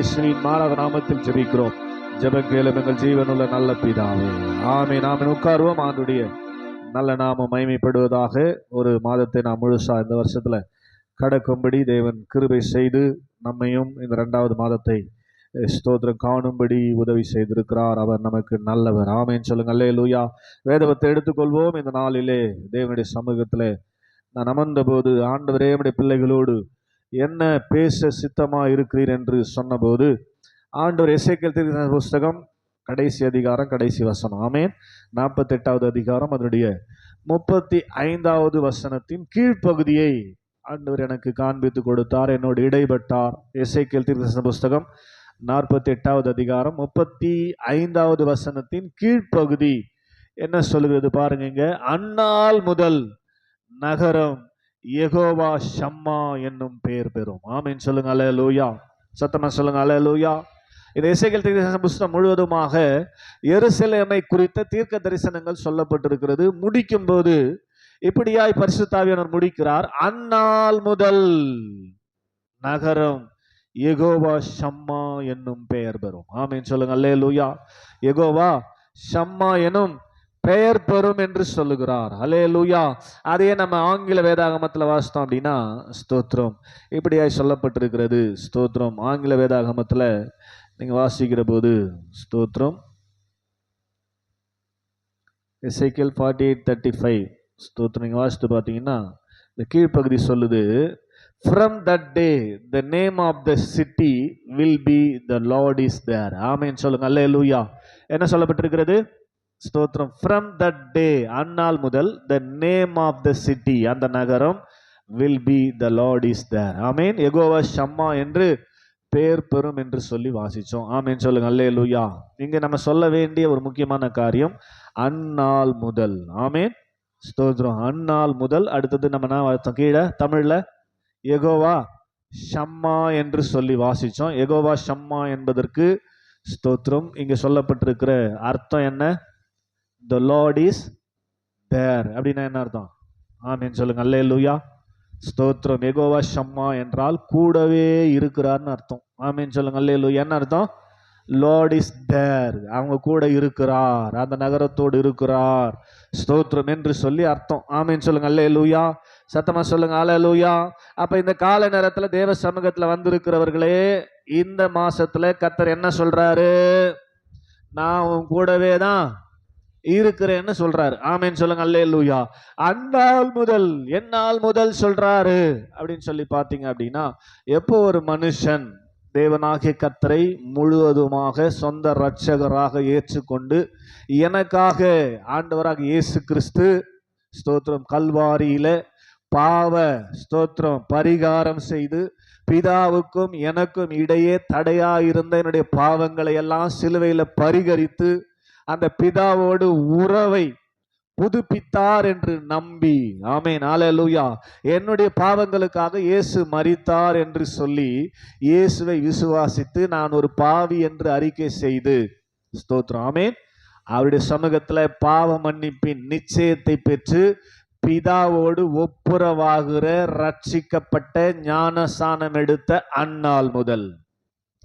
இயேசுவின் மாறாத நாமத்தில் ஜெபிக்கிறோம். ஜெபம் கேளும் எங்கள் ஜீவனுள்ள நல்ல பிதாவே. ஆமே நாம உட்காருவோம். ஆண்டுடைய நல்ல நாம மகிமைப்படுவதாக ஒரு மாதத்தை நாம் முழுசா இந்த வருஷத்துல கடக்கும்படி தேவன் கிருபை செய்து நம்மையும் இந்த ரெண்டாவது மாதத்தை ஸ்தோத்திரம் காணும்படி உதவி செய்திருக்கிறார். அவர் நமக்கு நல்லவர். ஆமேன்னு சொல்லுங்க அல்லே லூயா வேதவத்தை எடுத்துக்கொள்வோம். இந்த நாளிலே தேவனுடைய சமூகத்தில் நான் அமர்ந்த போது ஆண்டவரே நம்முடைய பிள்ளைகளோடு என்ன பேச சித்தமாக இருக்கிறீர் என்று சொன்னபோது ஆண்டவர் இசைக்கல் தீர்க்கதரிசன புஸ்தகம் கடைசி அதிகாரம் கடைசி வசனம். ஆமேன். நாற்பத்தெட்டாவது அதிகாரம் அதனுடைய முப்பத்தி ஐந்தாவது வசனத்தின் கீழ்ப்பகுதியை ஆண்டவர் எனக்கு காண்பித்து கொடுத்தார் என்னோடு இடைப்பட்டார். இசைக்கல் தீர்க்கதரிசன புஸ்தகம் நாற்பத்தி எட்டாவது அதிகாரம் முப்பத்தி ஐந்தாவது வசனத்தின் கீழ்ப்பகுதி என்ன சொல்லுகிறது பாருங்க அன்னால் முதல் நகரம் எகோவா ஷம்மா என்னும் பெயர் பெறும். ஆமீன். சொல்லுங்க அலே லூயா சத்தமா சொல்லுங்க அலே லூயா இந்த இசைகள் தீர்க்க புஸ்தகம் முழுவதுமாக எருசலேமை குறித்த தீர்க்க தரிசனங்கள் சொல்லப்பட்டிருக்கிறது. முடிக்கும் போது இப்படியாய் பரிசுத்தாவியானவர் முடிக்கிறார். அந்நாள் முதல் நகரம் எகோவா ஷம்மா என்னும் பெயர் பெறும். ஆமீன். சொல்லுங்க அல்லே லூயா எகோவா ஷம்மா எனும் பெயர் பெறும் என்று சொல்லுகிறார். அலே லூயா அதையே நம்ம ஆங்கில வேதாகமத்தில் வாசித்தோம் அப்படின்னா ஸ்தோத்ரம் இப்படியாய் சொல்லப்பட்டிருக்கிறது ஸ்தோத்ரம் ஆங்கில வேதாகமத்தில் நீங்கள் வாசிக்கிற போது ஸ்தோத்ரம் Ezekiel forty eight thirty five ஸ்தோத்ரம் நீங்கள் வாசித்து பார்த்தீங்கன்னா இந்த கீழ்ப்பகுதி சொல்லுது from that day the name of the city will be the Lord is there ஆமேன்னு சொல்லுங்கள் அல்ல லூயா என்ன சொல்லப்பட்டிருக்கிறது? ஸ்தோத்திரம். ஃப்ரம் தட் டே அந்நாள் முதல் the name of the city அந்த நகரம் will be the Lord is there amen Jehovah Shammah என்று பேர் பெறும் என்று சொல்லி வாசித்தோம் ஆமேன் சொல்லுங்க. அல்லே லூயா இங்கே நம்ம சொல்ல வேண்டிய ஒரு முக்கியமான காரியம் அந்நாள் முதல். ஆமேன் ஸ்தோத்திரம். அந்நாள் முதல் அடுத்தது நம்ம என்ன வாசித்தோம்? கீழே தமிழில் எகோவா ஷம்மா என்று சொல்லி வாசித்தோம் எகோவா ஷம்மா என்பதற்கு ஸ்தோத்திரம். இங்கே சொல்லப்பட்டிருக்கிற அர்த்தம் என்ன? த லார்ட் இஸ் தேர் அப்படின்னா என்ன அர்த்தம்? ஆமீன். சொல்லுங்க. அல்லே லூயா ஸ்தோத்ரம் எகோவா ஷம்மா என்றால் கூடவே இருக்கிறார்னு அர்த்தம். ஆமீன். சொல்லுங்க. அல்லே லூயா என்ன அர்த்தம்? லார்ட் இஸ் தேர் அவங்க கூட இருக்கிறார். அந்த நகரத்தோடு இருக்கிறார். ஸ்தோத்ரம் என்று சொல்லி அர்த்தம். ஆமீன். சொல்லுங்க. அல்லே லூயா சத்தமா சொல்லுங்க. அல லூயா அப்போ இந்த கால நேரத்தில் தேவ சமூகத்தில் வந்திருக்கிறவர்களே இந்த மாசத்துல கத்தர் என்ன சொல்றாரு? நான் உன் கூடவே தான் இருக்கிறேன்னு சொல்றாரு. ஆமேன்னு சொல்லுங்க அல்லே லூயா அந்நாள் முதல் என்னால் முதல் சொல்றாரு? அப்படின்னு சொல்லி பார்த்தீங்க அப்படின்னா எப்போ ஒரு மனுஷன் தேவனாகிய கத்தரை முழுவதுமாக சொந்த இரட்சகராக ஏற்றுக்கொண்டு எனக்காக ஆண்டவராக இயேசு கிறிஸ்து ஸ்தோத்திரம் கல்வாரியில பாவ ஸ்தோத்திரம் பரிகாரம் செய்து பிதாவுக்கும் எனக்கும் இடையே தடையாயிருந்த என்னுடைய பாவங்களை எல்லாம் சிலுவையில பரிகரித்து அந்த பிதாவோடு உறவை புதுப்பித்தார் என்று நம்பி. ஆமேன். ஹalleluya. என்னுடைய பாவங்களுக்காக இயேசு மறித்தார் என்று சொல்லி இயேசுவை விசுவாசித்து நான் ஒரு பாவி என்று அறிக்கை செய்து. ஸ்தோத்ரம் ஆமேன். அவருடைய சமூகத்தில் பாவ மன்னிப்பின் நிச்சயத்தை பெற்று பிதாவோடு ஒப்புரவாகிற ரட்சிக்கப்பட்ட ஞானசானம் எடுத்த அந்நாள் முதல்.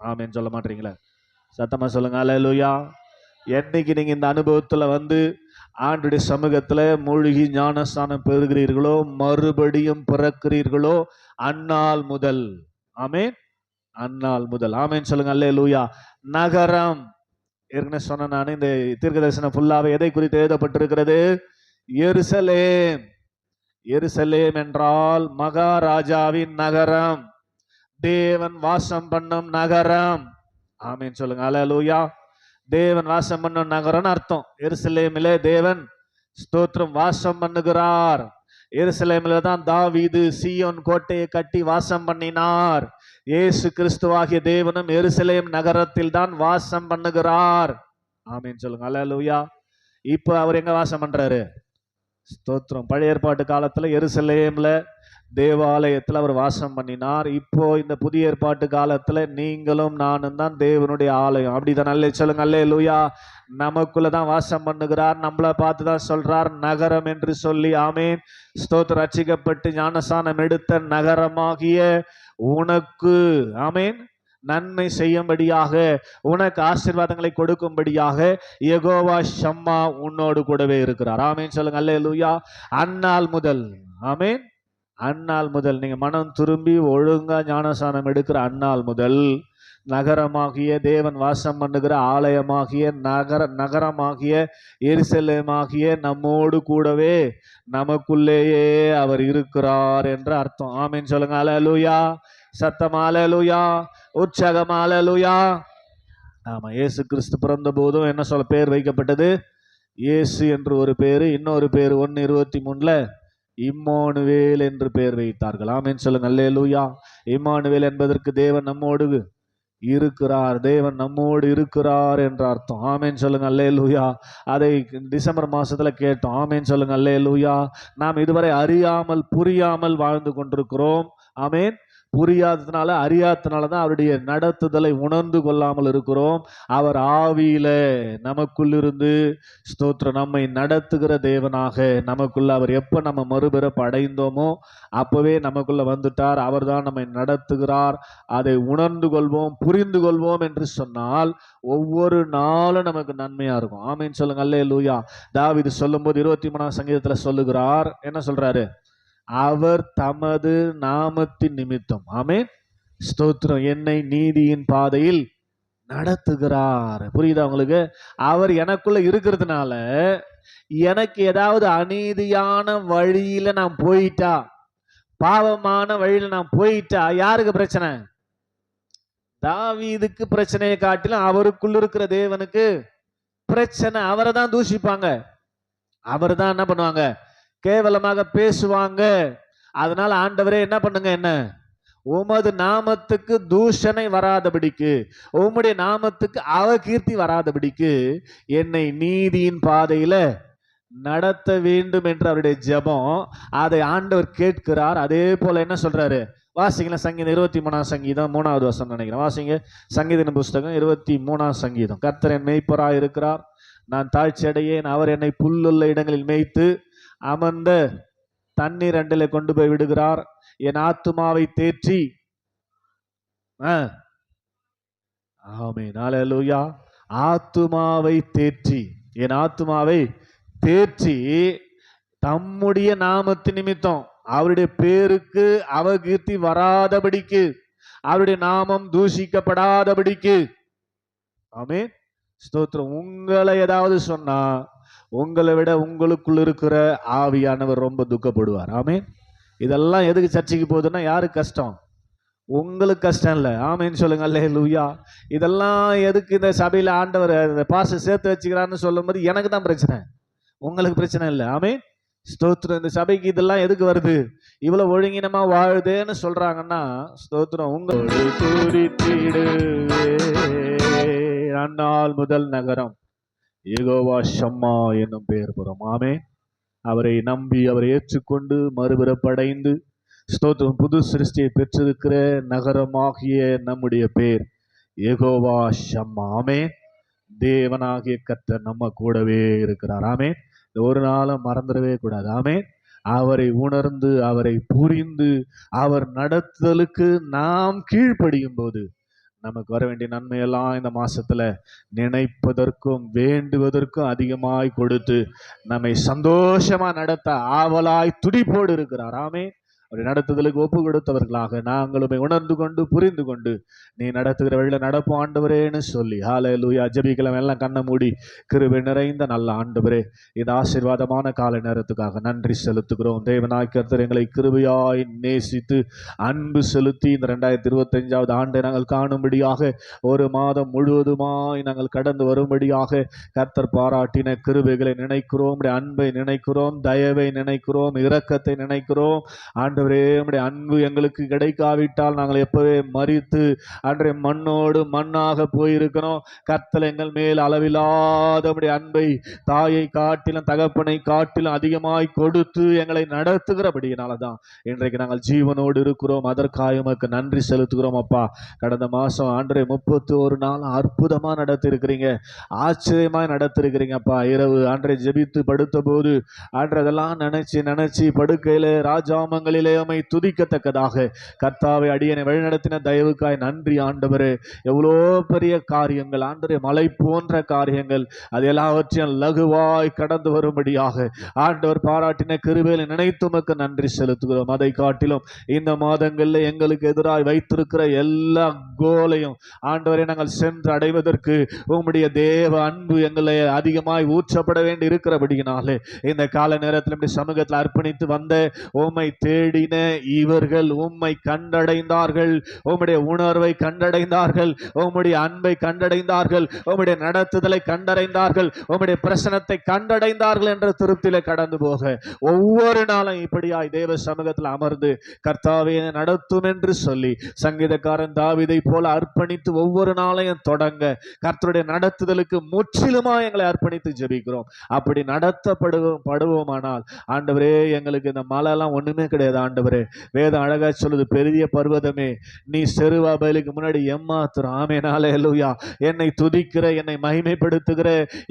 ஆமேன்னு சொல்ல மாட்டீங்களா? சத்தமா சொல்லுங்க. அலலுயா என்னைக்கு நீங்க இந்த அனுபவத்துல வந்து ஆண்டுடைய சமூகத்துல மூழ்கி ஞானஸ்தானம் பெறுகிறீர்களோ மறுபடியும் பிறக்கிறீர்களோ அந்நாள் முதல். ஆமென்? அந்நாள் முதல். ஆமேன்னு சொல்லுங்க அல்லே லூயா நகரம். ஏற்கனவே சொன்ன நான் இந்த தீர்க்க தரிசனம் ஃபுல்லாவே எதை குறித்து எழுதப்பட்டிருக்கிறது? எருசலேம். எருசலேம் என்றால் மகாராஜாவின் நகரம். தேவன் வாசம் பண்ணும் நகரம். ஆமேன்னு சொல்லுங்க அல்லேலூயா. தேவன் வாசம் பண்ணும் நகரம்னு அர்த்தம். எருசலேமிலே தேவன் ஸ்தோத்திரம் வாசம் பண்ணுகிறார். எருசலேமில் தான் தாவீது சீயோன் கோட்டையை கட்டி வாசம் பண்ணினார். ஏசு கிறிஸ்துவாகிய தேவனும் எருசலேம் நகரத்தில் தான் வாசம் பண்ணுகிறார். ஆமீன் சொல்லுங்க. அல்லேலூயா. இப்போ அவர் எங்க வாசம் பண்றாரு? ஸ்தோத்திரம். பழைய ஏற்பாட்டு காலத்தில் எருசலேமில் தேவாலயத்தில் அவர் வாசம் பண்ணினார். இப்போ இந்த புதிய ஏற்பாட்டு காலத்தில் நீங்களும் நானும் தான் தேவனுடைய ஆலயம். அப்படிதான் நல்ல சொல்லுங்க அல்லே லூயா நமக்குள்ள தான் வாசம் பண்ணுகிறார் நம்மளை பார்த்து தான் சொல்றார் நகரம் என்று சொல்லி ஆமேன். ஸ்தோத்திரம். ரட்சிக்கப்பட்டு ஞானசானம் எடுத்த நகரமாகிய உனக்கு ஆமேன். நன்மை செய்யும்படியாக உனக்கு ஆசீர்வாதங்களை கொடுக்கும்படியாக எகோவா ஷம்மா உன்னோடு கூடவே இருக்கிறார். ஆமேன். சொல்லுங்க அல்லேலூயா. அந்நாள் முதல். ஆமேன். அந்நாள் முதல். நீங்க மனம் திரும்பி ஒழுங்கா ஞானசானம் எடுக்கிற அந்நாள் முதல். நகரமாகிய தேவன் வாசம் பண்ணுகிற ஆலயமாகிய நகர நகரமாகிய எரிசலமாகிய நம்மோடு கூடவே நமக்குள்ளேயே அவர் இருக்கிறார் என்ற அர்த்தம். ஆமீன். சொல்லுங்க அலலுயா சத்தம் அலலுயா உற்சாகம் ஆமா இயேசு கிறிஸ்து பிறந்த போதும் என்ன சொல்ல பேர் வைக்கப்பட்டது? இயேசு என்று ஒரு பேர் இன்னொரு பேர் ஒன்று இருபத்தி மூணுல இம்மானுவேல் என்று பெயர் வைத்தார்கள். ஆமீன் சொல்லுங்க அல்லேலூயா இம்மானுவேல் என்பதற்கு தேவன் நம்மோடு இருக்கிறார் தேவன் நம்மோடு இருக்கிறார் என்ற அர்த்தம். ஆமேன் சொல்லுங்க அல்லேலூயா அதை டிசம்பர் மாசத்துல கேட்டோம். ஆமேன் சொல்லுங்க அல்லேலூயா நாம் இதுவரை அறியாமல் புரியாமல் வாழ்ந்து கொண்டிருக்கிறோம். ஆமேன். புரியாததுனால அறியாததுனால தான் அவருடைய நடத்துதலை உணர்ந்து கொள்ளாமல் இருக்கிறோம். அவர் ஆவியில நமக்குள்ளிருந்து ஸ்தோத்திர நம்மை நடத்துகிற தேவனாக நமக்குள்ள அவர் எப்போ நம்ம மறுபிறப்பு அடைந்தோமோ அப்பவே நமக்குள்ள வந்துட்டார். அவர்தான் நம்மை நடத்துகிறார். அதை உணர்ந்து கொள்வோம் புரிந்து கொள்வோம் என்று சொன்னால் ஒவ்வொரு நாளும் நமக்கு நன்மையா இருக்கும். ஆமீன் சொல்லுங்க. அல்லே லூயா தாவிது சொல்லும்போது இருபத்தி மூணாம் சங்கீதத்துல சொல்லுகிறார். என்ன சொல்றாரு? அவர் தமது நாமத்தின் நிமித்தம். ஆமேன். ஸ்தோத்திரம். என்னை நீதியின் பாதையில் நடத்துகிறார். புரியுதா உங்களுக்கு? அவர் எனக்குள்ள இருக்கிறதுனால எனக்கு ஏதாவது அநீதியான வழியில நான் போயிட்டா பாவமான வழியில நான் போயிட்டா யாருக்கு பிரச்சனை? தாவீதுக்கு பிரச்சனையை காட்டிலும் அவருக்குள்ள இருக்கிற தேவனுக்கு பிரச்சனை. அவரை தான் தூஷிப்பாங்க. அவர் தான் என்ன பண்ணுவாங்க? கேவலமாக பேசுவாங்க. அதனால ஆண்டவரே என்ன பண்ணுங்க என்ன? உமது நாமத்துக்கு தூஷணை வராதபடிக்கு உம்முடைய நாமத்துக்கு அவகீர்த்தி வராதபடிக்கு என்னை நீதியின் பாதையில நடத்த வேண்டும் என்று அவருடைய ஜெபம் அதை ஆண்டவர் கேட்கிறார். அதே போல என்ன சொல்றாரு? வாசிங்களா சங்கீதம் இருபத்தி மூணாம் சங்கீதம் மூணாவது வருஷம் நினைக்கிறேன். வாசிங்க. சங்கீதன புஸ்தகம் இருபத்தி மூணாம் சங்கீதம். கர்த்தர் என் மெய்ப்பராக இருக்கிறார் நான் தாழ்ச்சி அடையேன் அவர் என்னை புல்லுள்ள இடங்களில் மேய்த்து அமர்ந்த தண்ணீர் அண்டில கொண்டு போய் விடுகிறார். என் ஆத்துமாவை தேற்றி. ஆமே நாளூயா ஆத்துமாவை தேற்றி. என் ஆத்துமாவை தேற்றி தம்முடைய நாமத்து நிமித்தம் அவருடைய பேருக்கு அவகீர்த்தி வராதபடிக்கு அவருடைய நாமம் தூஷிக்கப்படாதபடிக்கு. ஆமே ஸ்தோத்திரம். உங்களை ஏதாவது சொன்னா உங்களை விட உங்களுக்குள் இருக்கிற ஆவியானவர் ரொம்ப துக்கப்படுவார். ஆமே இதெல்லாம் எதுக்கு சர்ச்சைக்கு போகுதுன்னா யாருக்கு கஷ்டம்? உங்களுக்கு கஷ்டம் இல்லை. ஆமேன்னு சொல்லுங்க அல்லே லூயா இதெல்லாம் எதுக்கு இந்த சபையில் ஆண்டவர் இந்த பாச சேர்த்து வச்சுக்கிறான்னு சொல்லும்போது எனக்கு தான் பிரச்சனை. உங்களுக்கு பிரச்சனை இல்லை. ஆமே ஸ்தோத்திரம். இந்த சபைக்கு இதெல்லாம் எதுக்கு வருது? இவ்வளோ ஒழுங்கினமா வாழுதேன்னு சொல்றாங்கன்னா ஸ்தோத்திரம் உங்களோடு குறித்திடுவே அந்நாள் முதல் நகரம். ஏகோவா ஷம்மா என்னும் பெயர் பெறும். ஆமே அவரை நம்பி அவரை ஏற்றுக்கொண்டு மறுபிறப்படைந்து ஸ்தோத்திரம் புது சிருஷ்டியை பெற்றிருக்கிற நகரமாகிய நம்முடைய பேர் ஏகோவா ஷம்மா. ஆமே தேவனாகிய கத்த நம்ம கூடவே இருக்கிறார். ஆமே ஒரு நாளும் மறந்துடவே கூடாது. ஆமே அவரை உணர்ந்து அவரை புரிந்து அவர் நடத்துதலுக்கு நாம் கீழ்ப்படியும் போது நமக்கு வர வேண்டிய நன்மையெல்லாம் இந்த மாசத்துல நினைப்பதற்கும் வேண்டுவதற்கும் அதிகமாய் கொடுத்து நம்மை சந்தோஷமா நடத்த ஆவலாய் துடிப்போடு இருக்கிறார். ஆமே அவரை நடத்துதலுக்கு ஒப்பு கொடுத்தவர்களாக நாங்களுமே உணர்ந்து கொண்டு புரிந்து கொண்டு நீ நடத்துகிற வழியில் நடப்போம் ஆண்டவரேன்னு சொல்லி ஹாலே லூயா ஜபிக்கலாம் எல்லாம் கண்ணை மூடி கிருபை நிறைந்த நல்ல ஆண்டவரே இந்த ஆசீர்வாதமான காலை நேரத்துக்காக நன்றி செலுத்துகிறோம். தேவநாயக்கர்த்தர் எங்களை கிருபையாய் நேசித்து அன்பு செலுத்தி இந்த ரெண்டாயிரத்தி இருபத்தஞ்சாவது ஆண்டை நாங்கள் காணும்படியாக ஒரு மாதம் முழுவதுமாய் நாங்கள் கடந்து வரும்படியாக கர்த்தர் பாராட்டின கிருபைகளை நினைக்கிறோம். அன்பை நினைக்கிறோம் தயவை நினைக்கிறோம் இரக்கத்தை நினைக்கிறோம். ஆண்டவரே உம்முடைய அன்பு எங்களுக்கு கிடைக்காவிட்டால் நாங்கள் எப்பவே மறித்து அன்றைய மண்ணோடு மண்ணாக போயிருக்கிறோம். கர்த்தல் எங்கள் மேல் அளவில்லாத உடைய அன்பை தாயை காட்டிலும் தகப்பனை காட்டிலும் அதிகமாய் கொடுத்து எங்களை நடத்துகிறபடியினால தான் இன்றைக்கு நாங்கள் ஜீவனோடு இருக்கிறோம். அதற்காக உமக்கு நன்றி செலுத்துகிறோம் அப்பா. கடந்த மாதம் அன்றைய முப்பத்தி ஒரு நாள் அற்புதமாக நடத்திருக்கிறீங்க. ஆச்சரியமாக நடத்திருக்கிறீங்கப்பா இரவு அன்றை ஜெபித்து படுத்த போது அன்றதெல்லாம் நினச்சி நினைச்சு நினைச்சு படுக்கையில வேளையிலே துதிக்கத்தக்கதாக. கர்த்தாவை அடியனை வழிநடத்தின தயவுக்காய் நன்றி ஆண்டவரே. எவ்வளோ பெரிய காரியங்கள் ஆண்டவரே மலை போன்ற காரியங்கள் அது எல்லாவற்றையும் லகுவாய் கடந்து வரும்படியாக. ஆண்டவர் பாராட்டின கிருபையில நினைத்துமக்கு நன்றி செலுத்துகிறோம். அதை காட்டிலும் இந்த மாதங்களில் எங்களுக்கு எதிராக வைத்திருக்கிற எல்லா கோலையும் ஆண்டவரை நாங்கள் சென்று அடைவதற்கு உம்முடைய தேவ அன்பு எங்களை அதிகமாய் ஊற்றப்பட வேண்டி இருக்கிறபடியினாலே இந்த கால நேரத்தில் இப்படி சமூகத்தில் அர்ப்பணித்து வந்த உம்மை தேடின இவர்கள் உம்மை கண்டடைந்தார்கள். உம்முடைய உணர்வை கண்டடைந்தார்கள். உம்முடைய அன்பை கண்டடைந்தார்கள். உம்முடைய நடத்துதலை கண்டடைந்தார்கள். உம்முடைய பிரசனத்தை கண்டடைந்தார்கள் என்ற திருப்தியில கடந்து போக. ஒவ்வொரு நாளும் இப்படியாய் தேவ சமூகத்தில் அமர்ந்து கர்த்தாவே நடத்தும் என்று சொல்லி சங்கீதக்காரன் தாவிதை போல அர்ப்பணித்து ஒவ்வொரு நாளையும் தொடங்க கர்த்தருடைய நடத்துதலுக்கு முற்றிலுமா எங்களை அர்ப்பணித்து ஜெபிக்கிறோம். அப்படி நடத்தப்படுவோம் படுவோமானால் ஆண்டவரே எங்களுக்கு இந்த மலைலாம் ஒண்ணுமே கிடையாது. ஆண்டவரே. வேதம் அழகா சொல்லுது பெரிய பர்வதமே நீ செருவா பயிலுக்கு முன்னாடி எம்மாத்திரம் ஆமேனாலே லூயா என்னை துதிக்கிற என்னை மகிமைப்படுத்துகிற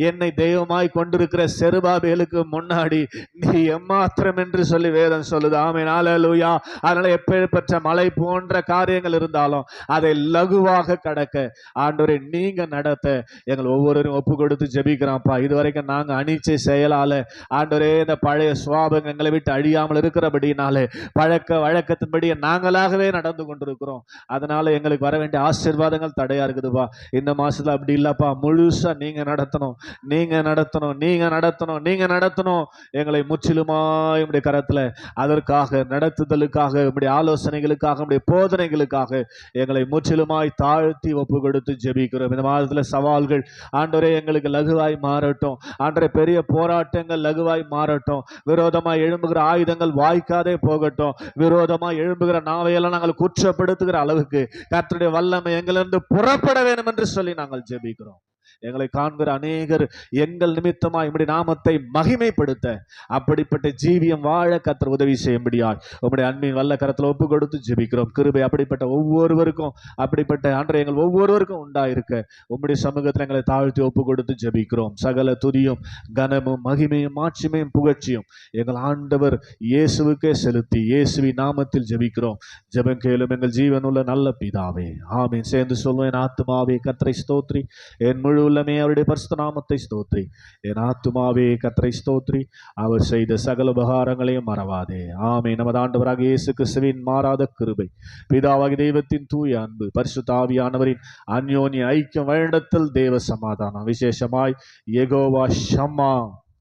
என்னை தெய்வமாய் கொண்டிருக்கிற செருபாபேலுக்கு முன்னாடி நீ எம்மாத்திரம் என்று சொல்லி வேதம் சொல்லுது. ஆமேனாலே லூயா அதனால எப்பேற்பட்ட மலை போன்ற காரியங்கள் இருந்தாலும் அதை லகுவாக கடக்க ஆண்டவரை நீங்க நடத்த எங்கள் ஒவ்வொருவரும் ஒப்பு கொடுத்து ஜெபிக்கிறோம்ப்பா. இதுவரைக்கும் நாங்கள் அணிச்சை செயலால ஆண்டவரே இந்த பழைய சுவாபம் எங்களை விட்டு அழியாமல் இருக்கிறபடினாலே பழக்க வழக்கத்தின்படி நாங்களாகவே நடந்து கொண்டிருக்கிறோம். அதனால எங்களுக்கு வர வேண்டிய ஆசீர்வாதங்கள் தடையா இருக்குதுப்பா. இந்த மாசத்துல அப்படி இல்லப்பா. முழுசா நீங்க நடத்தணும். நீங்க நடத்தணும். நீங்க நடத்தணும். நீங்க நடத்தணும். எங்களை முற்றிலுமாய் உடைய கரத்துல அதற்காக நடத்துதலுக்காக உடைய ஆலோசனைகளுக்காக உடைய போதனைகளுக்காக எங்களை முற்றிலுமாய் தாழ்த்தி ஒப்பு கொடுத்து ஜெபிக்கிறோம். இந்த மாதத்துல சவால்கள் ஆண்டவரே எங்களுக்கு லகுவாய் மாறட்டும். ஆண்டவரே பெரிய போராட்டங்கள் லகுவாய் மாறட்டும். விரோதமாய் எழும்புகிற ஆயுதங்கள் வாய்க்காதே போகட்டும். விரோதமா எழும்புகிற நாவையெல்லாம் நாங்கள் குற்றப்படுத்துகிற அளவுக்கு கர்த்தருடைய வல்லமை எங்களிருந்து புறப்பட வேண்டும் என்று சொல்லி நாங்கள் ஜெபிக்கிறோம். எங்களை காண்கிற அநேகர் எங்கள் நிமித்தமாய் இப்படி நாமத்தை மகிமைப்படுத்த அப்படிப்பட்ட ஜீவியம் வாழ கர்த்தர் உதவி செய்யும்படியாய் உங்களுடைய அன்பின் வல்ல கரத்தில் ஒப்பு கொடுத்து ஜெபிக்கிறோம். கிருபை அப்படிப்பட்ட ஒவ்வொருவருக்கும் அப்படிப்பட்ட ஆண்டரை எங்கள் ஒவ்வொருவருக்கும் உண்டாயிருக்க உங்களுடைய சமூகத்தில் எங்களை தாழ்த்தி ஒப்பு கொடுத்து ஜெபிக்கிறோம். சகல துதியும் கனமும் மகிமையும் மாட்சிமையும் புகழ்ச்சியும் எங்கள் ஆண்டவர் இயேசுவுக்கே செலுத்தி இயேசுவி நாமத்தில் ஜெபிக்கிறோம். ஜெபம் கேளும் எங்கள் ஜீவனுள்ள நல்ல பிதாவே. ஆமீன். சேர்ந்து சொல்லுவேன் என் ஆத்துமாவே கத்தரை ஸ்தோத்ரி என் முழு உள்ளமே அவருடைய பரிசுத்த நாமத்தை ஸ்தோத்ரி. என் ஆத்துமாவே கத்தரை ஸ்தோத்ரி. அவர் செய்த சகல உபகாரங்களையும் மறவாதே. ஆமே நமது ஆண்டவராக இயேசு கிறிஸ்துவின் மாறாத கிருபை. பிதாவாகி தெய்வத்தின் தூய அன்பு பரிசுத்தாவியானவரின் அந்யோன்ய ஐக்கியம் வருடத்தில் தேவ சமாதானம். விசேஷமாய் எகோவா ஷம்மா.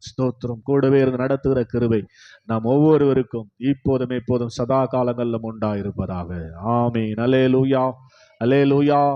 ஸ்தோத்திரம். கூடவே இருந்து நடத்துகிற கிருபை நாம் ஒவ்வொருவருக்கும் இப்போதும் எப்போதும் சதா காலங்களிலும் உண்டாயிருப்பதாக. ஆமீன். அலே லூயா அலே லூயா